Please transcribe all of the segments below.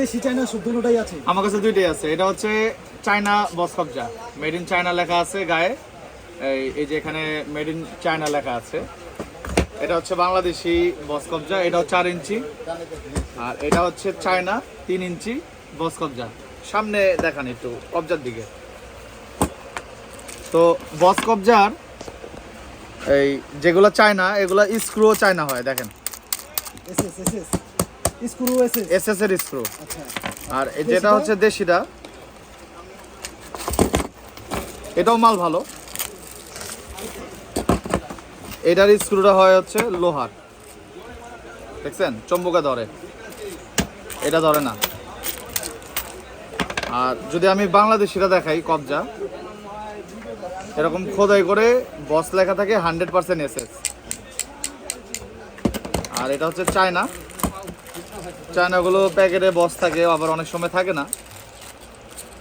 দেশি সব দুটোটাই আছে। আমার কাছে দুইটাই আছে। এটা হচ্ছে চায়না বস কবজা। মেড ইন চায়না লেখা আছে গায়ে। এই এই যে এখানে মেড ইন চায়না লেখা আছে। এটা হচ্ছে বাংলাদেশি বস কবজা। এটাও চার ইঞ্চি। আর এটা হচ্ছে চায়না তিন ইঞ্চি বস কবজা। সামনে দেখান একটু কবজার দিকে। তো বস কবজার এই যেগুলো চায়না এগুলো স্ক্রুও চায়না হয় দেখেন। S S S S screw S S S S এর স্ক্রু। আচ্ছা। আর যেটা হচ্ছে দেশিটা এটাও মাল ভালো। এটার স্ক্রুটা হয় হচ্ছে লোহার। দেখছেন? চম্বুকা ধরে। এটা ধরে না। আর যদি আমি বাংলাদেশিরা দেখাই কবজা এরকম খোদাই করে বস লেখা থাকে হান্ড্রেড পার্সেন্ট এসএস আর এটা হচ্ছে চায়না। চায়নাগুলো প্যাকেটে বস থাকে, আবার অনেক সময় থাকে না।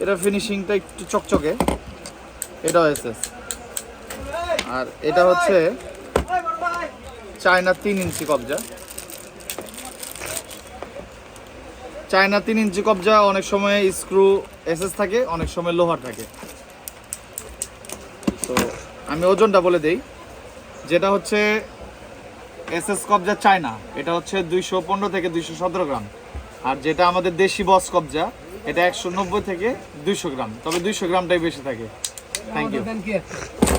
এটা ফিনিশিংটা একটু চকচকে। এটাও এসএস আর এটা হচ্ছে চায়না তিন ইঞ্চি কবজা। চায়না তিন ইঞ্চি কবজা অনেক সময় স্ক্রু এসএস থাকে, অনেক সময় লোহার থাকে। তো আমি ওজনটা বলে দেই। যেটা হচ্ছে এসএস কবজা চায়না, এটা হচ্ছে দুইশো পনেরো থেকে দুইশো সতেরো গ্রাম। আর যেটা আমাদের দেশি বস কবজা এটা একশো নব্বই থেকে দুইশো গ্রাম, তবে দুইশো গ্রামটাই বেশি থাকে। Thank you